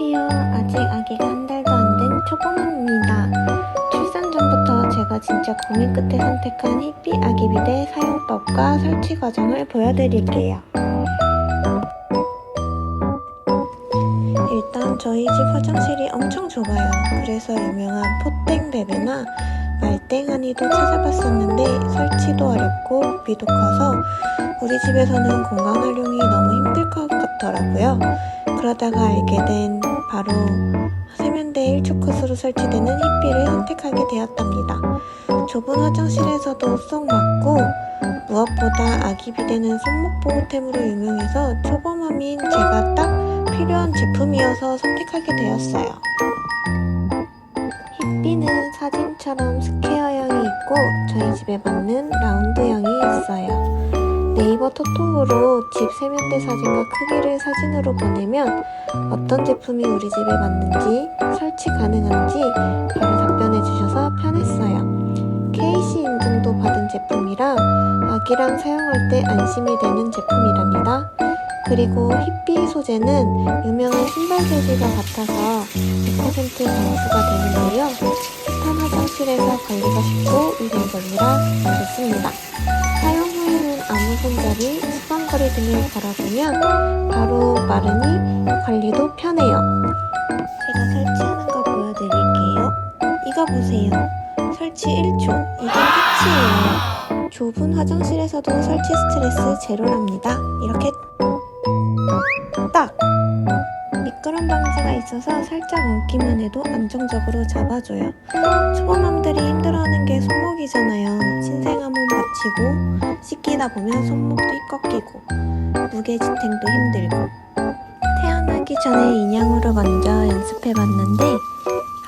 안녕하세요. 아직 아기가 한 달도 안 된 초보맘입니다. 출산 전부터 제가 진짜 고민 끝에 선택한 힙비 아기 비데 사용법과 설치 과정을 보여드릴게요. 일단 저희 집 화장실이 엄청 좁아요. 그래서 유명한 포땡 베베나 말땡 하니도 찾아봤었는데 설치도 어렵고 부피도 커서 우리 집에서는 공간 활용이 너무 힘들 것 같더라고요. 그러다가 알게 된 바로 세면대 1초 컷으로 설치되는 힙비를 선택하게 되었답니다. 좁은 화장실에서도 쏙 맞고 무엇보다 아기 비데는 손목 보호템으로 유명해서 초보맘인 제가 딱 필요한 제품이어서 선택하게 되었어요. 힙비는 사진처럼 스퀘어형이 있고 저희 집에 맞는 라운드형이 있어요. 네이버 토톡으로 집 세면대 사진과 크기를 사진으로 보내면 어떤 제품이 우리 집에 맞는지 설치 가능한지 바로 답변해 주셔서 편했어요. KC 인증도 받은 제품이라 아기랑 사용할 때 안심이 되는 제품이랍니다. 그리고 힙비 소재는 유명한 신발 재질과 같아서 100% 방수가 되는데요. 습한 화장실에서 관리가 쉽고 위생적이라 좋습니다. 손잡이, 수건거리 등을 걸어두면 바로 마르니 관리도 편해요. 제가 설치하는 거 보여드릴게요. 이거 보세요. 설치 1초. 이게 끝이에요. 좁은 화장실에서도 설치 스트레스 제로랍니다. 이렇게 딱! 미끄럼 방지가 있어서 살짝 얹기만 해도 안정적으로 잡아줘요. 초보맘들이 힘들어하는 게 손목이잖아요. 신생아몸 받치고 씻기다 보면 손목도 꺾이고 무게 지탱도 힘들고 태어나기 전에 인형으로 먼저 연습해봤는데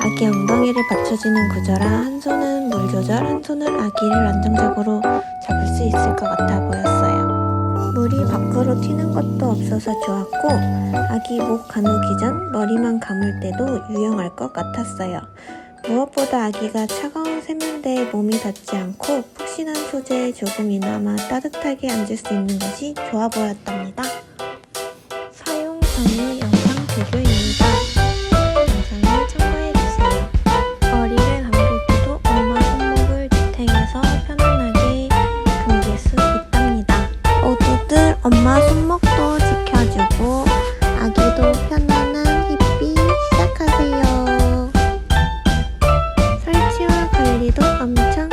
아기 엉덩이를 받쳐주는 구조라 한 손은 물 조절, 한 손은 아기를 안정적으로 잡을 수 있을 것 같아 보였어요. 밖으로 튀는 것도 없어서 좋았고 아기 목 가누기 전 머리만 감을 때도 유용할 것 같았어요. 무엇보다 아기가 차가운 세면대에 몸이 닿지 않고 푹신한 소재에 조금이나마 따뜻하게 앉을 수 있는 것이 좋아 보였답니다. 엄마 손목도 지켜주고 아기도 편안한 히피 시작하세요. 설치와 관리도 엄청